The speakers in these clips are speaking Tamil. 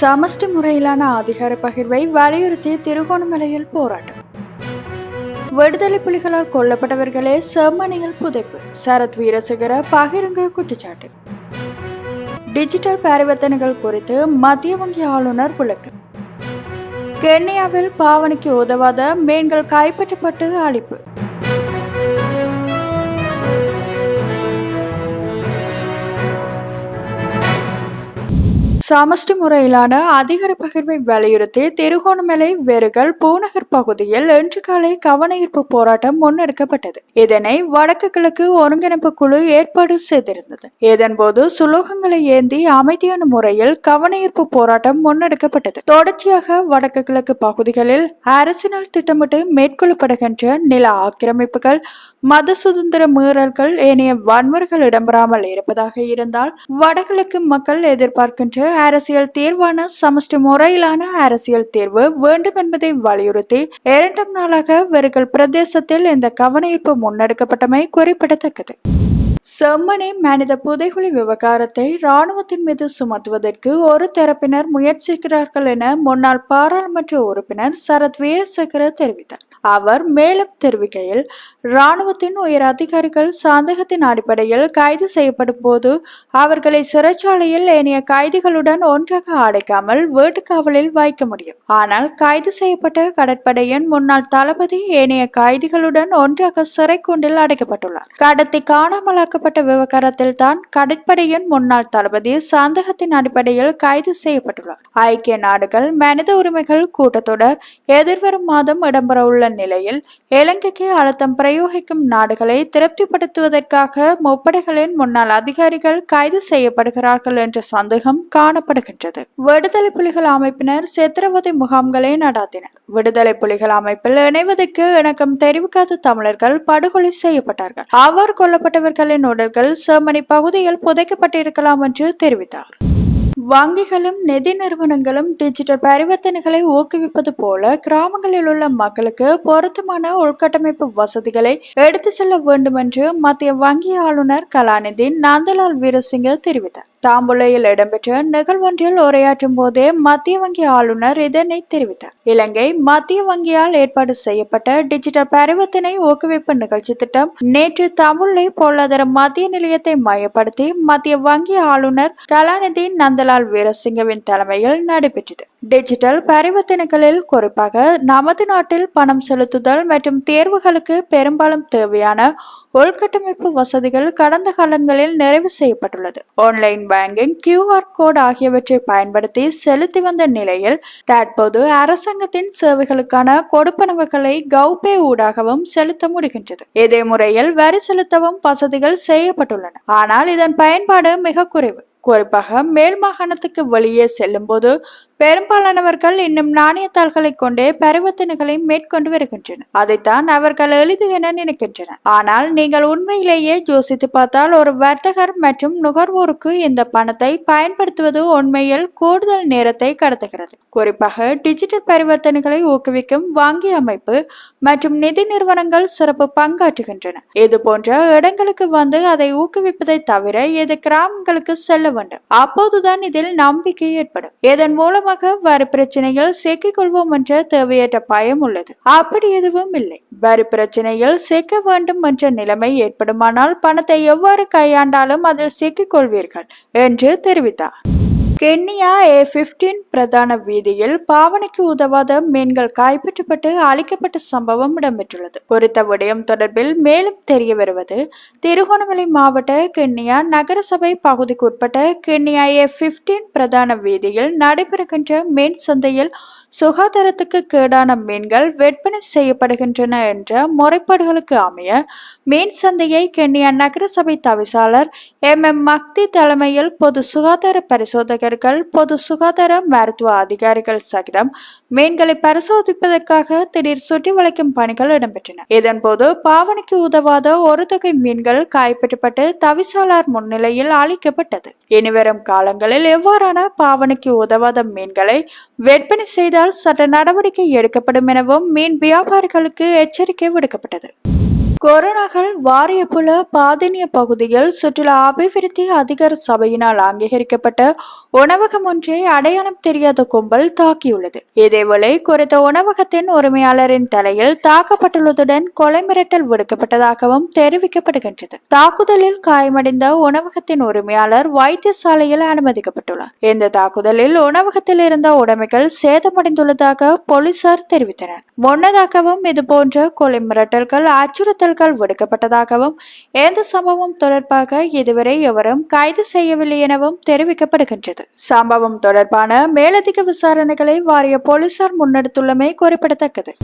சமஷ்டி முறையிலான அதிகார பகிர்வை வலியுறுத்தி திருகோணமலையில் போராட்டம். விடுதலை புலிகளால் கொல்லப்பட்டவர்களே செம்மணியில் புதைப்பு சரத் வீரசேகர பகிரங்க குற்றச்சாட்டு. டிஜிட்டல் பரிவர்த்தனைகள் குறித்து மத்திய வங்கி ஆளுநர் விளக்கு. கென்யாவில் பாவனைக்கு உதவாத மீன்கள் கைப்பற்றப்பட்டு அழிப்பு. சமஷ்டி முறையிலான அதிகார பகிர்வை வலியுறுத்தி திருகோணமலை வெறுகல் பூநகர் பகுதியில் இன்று காலை கவனஈர்ப்பு போராட்டம் முன்னெடுக்கப்பட்டது. இதனை வடக்கு கிழக்கு ஒருங்கிணைப்பு குழு ஏற்பாடு செய்திருந்தது. இதன்போது சுலோகங்களை ஏந்தி அமைதியான முறையில் கவனஈர்ப்பு போராட்டம் முன்னெடுக்கப்பட்டது. தொடர்ச்சியாக வடக்கு கிழக்கு பகுதிகளில் அரசினால் திட்டமிட்டு மேற்கொள்ளப்படுகின்ற நில ஆக்கிரமிப்புகள் மத சுதந்திர மீறல்கள் ஏனைய வன்முறைகள் இடம்பெறாமல் இருப்பதாக இருந்தால் வடகிழக்கு மக்கள் எதிர்பார்க்கின்ற அரசியல் தீர்வான சமஷ்டி முறையிலான அரசியல் தீர்வு வேண்டும் என்பதை வலியுறுத்தி இரண்டாம் நாளாக வெறுகல் பிரதேசத்தில் இந்த கவனஈர்ப்பு முன்னெடுக்கப்பட்டமை குறிப்பிடத்தக்கது. செம்மணி மனித புதைகுழி விவகாரத்தை இராணுவத்தின் மீது சுமத்துவதற்கு ஒரு தரப்பினர் முயற்சிக்கிறார்கள் என முன்னாள் பாராளுமன்ற உறுப்பினர் சரத் வீரசேகர தெரிவித்தார். அவர் மேலும் தெரிவிக்கையில் இராணுவத்தின் உயர் அதிகாரிகள் சந்தேகத்தின் அடிப்படையில் கைது செய்யப்படும் போது அவர்களை சிறைச்சாலையில் ஏனைய கைதிகளுடன் ஒன்றாக அடைக்காமல் வீட்டுக்காவலில் வைக்க முடியும். ஆனால் கைது செய்யப்பட்ட கடற்படையின் முன்னாள் தளபதி ஏனைய கைதிகளுடன் ஒன்றாக சிறைக்கூண்டில் அடைக்கப்பட்டுள்ளார். கடத்தி காணாமலாக்கப்பட்ட விவகாரத்தில் தான் கடற்படையின் முன்னாள் தளபதி சந்தேகத்தின் அடிப்படையில் கைது செய்யப்பட்டுள்ளார். ஐக்கிய நாடுகள் மனித உரிமைகள் கூட்டத்தொடர் எதிர்வரும் மாதம் இடம்பெறவுள்ள நிலையில் இலங்கைக்கு அழுத்தம் பிரயோகிக்கும் நாடுகளை திருப்திப்படுத்துவதற்காக முப்படைகளின் முன்னாள் அதிகாரிகள் கைது செய்யப்படுகிறார்கள் என்ற சந்தேகம் காணப்படுகின்றது. விடுதலை புலிகள் அமைப்பினர் சித்திரவதை முகாம்களை நடாத்தினர். விடுதலை புலிகள் அமைப்பில் இணைவதற்கு இணக்கம் தெரிவிக்காத தமிழர்கள் படுகொலை செய்யப்பட்டார்கள். அவர் கொல்லப்பட்டவர்களின் உடல்கள் ஜெர்மனி பகுதியில் புதைக்கப்பட்டிருக்கலாம் என்று தெரிவித்தார். வங்கிகளும் நிதி நிறுவனங்களும் டிஜிட்டல் பரிவர்த்தனைகளை ஊக்குவிப்பது போல கிராமங்களில் உள்ள மக்களுக்கு பொருத்தமான உள்கட்டமைப்பு வசதிகளை எடுத்து செல்ல வேண்டும் என்று மத்திய வங்கி ஆளுநர் கலாநிதி நந்தலால் வீரசிங்க தெரிவித்தார். தாம்புலையில் இடம்பெற்ற நிகழ்வொன்றில் உரையாற்றும் போதே மத்திய வங்கி ஆளுநர் இதனை தெரிவித்தார். இலங்கை மத்திய வங்கியால் ஏற்பாடு செய்யப்பட்ட டிஜிட்டல் பரிவர்த்தனை ஊக்குவிப்பு நிகழ்ச்சி திட்டம் நேற்று தமிழை பொருளாதார மத்திய நிலையத்தை மையப்படுத்தி மத்திய வங்கி ஆளுநர் கலாநிதி நந்தலால் வீரசிங்கவின் தலைமையில் நடைபெற்றது. டிஜிட்டல் பரிவர்த்தனைகளில் குறிப்பாக நமது நாட்டில் பணம் செலுத்துதல் மற்றும் தேர்வுகளுக்கு பெரும்பாலும் தேவையான உள்கட்டமைப்பு வசதிகள் கடந்த காலங்களில் நிறைவு செய்யப்பட்டுள்ளது. ஆன்லைன் பேங்கிங் கியூஆர் கோட் ஆகியவற்றை பயன்படுத்தி செலுத்தி வந்த நிலையில் தற்போது அரசாங்கத்தின் சேவைகளுக்கான கொடுப்பனவுகளை கௌபே ஊடாகவும் செலுத்த முடிகின்றது. இதே முறையில் வரி செலுத்தவும் வசதிகள் செய்யப்பட்டுள்ளன. ஆனால் இதன் பயன்பாடு மிக குறைவு. குறிப்பாக மேல் மாகாணத்துக்கு வெளியே செல்லும் போது பெரும்பாலானவர்கள் இன்னும் நாணயத்தாள்களை கொண்டே பரிவர்த்தனைகளை மேற்கொண்டு வருகின்றனர். அதைத்தான் அவர்கள் எளிது என நினைக்கின்றனர். ஆனால் நீங்கள் உண்மையிலேயே யோசித்து பார்த்தால் ஒரு வர்த்தகர் மற்றும் நுகர்வோருக்கு இந்த பணத்தை பயன்படுத்துவது உண்மையில் கூடுதல் நேரத்தை கடத்துகிறது. குறிப்பாக டிஜிட்டல் பரிவர்த்தனைகளை ஊக்குவிக்கும் வங்கி அமைப்பு மற்றும் நிதி நிறுவனங்கள் சிறப்பு பங்காற்றுகின்றன. இது போன்ற இடங்களுக்கு வந்து அதை ஊக்குவிப்பதை தவிர இது கிராமங்களுக்கு செல்ல வேண்டும். அப்போதுதான் இதில் நம்பிக்கை ஏற்படும். இதன் மூலமாக வரி பிரச்சனையில் சிக்கிக் கொள்வோம் என்ற தேவையற்ற பயம் உள்ளது. அப்படி எதுவும் இல்லை. வரி பிரச்சனையில் சிக்க வேண்டும் என்ற நிலைமை ஏற்படுமானால் பணத்தை எவ்வாறு கையாண்டாலும் அதில் சிக்கிக் கொள்வீர்கள் என்று தெரிவித்தார். கென்னியா ஏ பிப்டீன் பிரதான வீதியில் பாவனைக்கு உதவாத மீன்கள் கைப்பற்றப்பட்டு அழிக்கப்பட்ட சம்பவம் இடம்பெற்றுள்ளது. குறித்த விடயம் தொடர்பில் மேலும் தெரிய வருவது திருகோணமலை மாவட்ட கென்னியா நகரசபை பகுதிக்குட்பட்ட கென்னியா ஏ பிப்டீன் பிரதான வீதியில் நடைபெறுகின்ற மீன் சந்தையில் சுகாதாரத்துக்கு கேடான மீன்கள் விற்பனை செய்யப்படுகின்றன என்ற முறைப்பாடுகளுக்கு அமைய மீன் சந்தையை கென்னியா நகரசபை தவிசாளர் எம் எம் மக்தி தலைமையில் பொது சுகாதார பரிசோதனை பரிசோதகர்கள் பொது சுகாதார மருத்துவ அதிகாரிகள் சகிதம் மீன்களை பரிசோதிப்பதற்காக திடீர் சுற்றி வளைக்கும் பணிகள் இடம்பெற்றன. இதன்போது பாவனைக்கு உதவாத ஒரு தொகை மீன்கள் காயப்பட்டப்பட்டு தவிசாளர் முன்னிலையில் அளிக்கப்பட்டது இனிவரும் காலங்களில் எவ்வாறான பாவனைக்கு உதவாத மீன்களை விற்பனை செய்தால் சட்ட நடவடிக்கை எடுக்கப்படும் எனவும் மீன் வியாபாரிகளுக்கு எச்சரிக்கை விடுக்கப்பட்டது. கொரோனாகள் வாரியப்புல பாதினிய பகுதியில் சுற்றுலா அபிவிருத்தி அதிகார சபையினால் அங்கீகரிக்கப்பட்ட உணவகம் ஒன்றை அடையாளம் தெரியாத கும்பல் தாக்கியுள்ளது. இதேவேளை குறித்த உணவகத்தின் உரிமையாளரின் தலையில் தாக்கப்பட்டுள்ளதுடன் கொலை மிரட்டல் விடுக்கப்பட்டதாகவும் தெரிவிக்கப்படுகின்றது. தாக்குதலில் காயமடைந்த உணவகத்தின் உரிமையாளர் வைத்தியசாலையில் அனுமதிக்கப்பட்டுள்ளார். இந்த தாக்குதலில் உணவகத்தில் இருந்த உடைமைகள் சேதமடைந்துள்ளதாக போலீசார் தெரிவித்தனர். முன்னதாகவும் இதுபோன்ற கொலை மிரட்டல்கள் அச்சுறுத்தல் அச்சுறுத்தல்கள் விடுக்கப்பட்டதாகவும் எந்த சம்பவம் தொடர்பாக இதுவரை எவரும் கைது செய்யவில்லை எனவும் தெரிவிக்கப்படுகின்றது. சம்பவம் தொடர்பான மேலதிக விசாரணைகளை வாரிய போலீசார் முன்னெடுத்துள்ளமை குறிப்பிடத்தக்கது.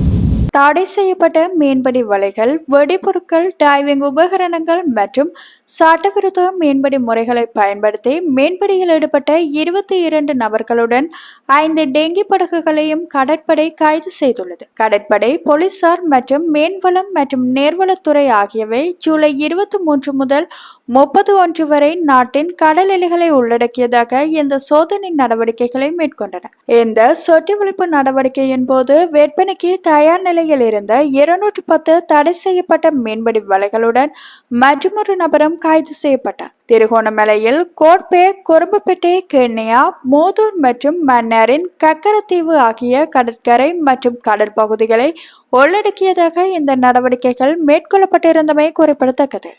தடை செய்யப்பட்ட மீன்பிடி வலைகள் வெடிபொருட்கள் டைவிங் உபகரணங்கள் மற்றும் சட்டவிரோத மீன்பிடி முறைகளை பயன்படுத்தி மீன்பிடியில் ஈடுபட்ட இருபத்தி இரண்டு நபர்களுடன் ஐந்து டெங்கி படகுகளையும் கடற்படை கைது செய்துள்ளது. கடற்படை போலீசார் மற்றும் மீன்வளம் மற்றும் நேர்வளத்துறை ஆகியவை ஜூலை இருபத்தி மூன்று முதல் முப்பது ஒன்று வரை நாட்டின் கடல் எல்லைகளை உள்ளடக்கியதாக இந்த சோதனை நடவடிக்கைகளை மேற்கொண்டன. இந்த சொட்டி ஒழிப்பு நடவடிக்கையின் போது விற்பனைக்கு தயார் நிலையில் இருந்த இருநூற்றி பத்து தடை செய்யப்பட்ட மீன்பிடி வலைகளுடன் மற்றொரு நபரும் கைது செய்யப்பட்டார். திருகோணமலையில் கோட்பே குறும்புப்பேட்டை கென்னியா மோதூர் மற்றும் மன்னாரின் கக்கரத்தீவு ஆகிய கடற்கரை மற்றும் கடல் பகுதிகளை உள்ளடக்கியதாக இந்த நடவடிக்கைகள் மேற்கொள்ளப்பட்டிருந்தமை குறிப்பிடத்தக்கது.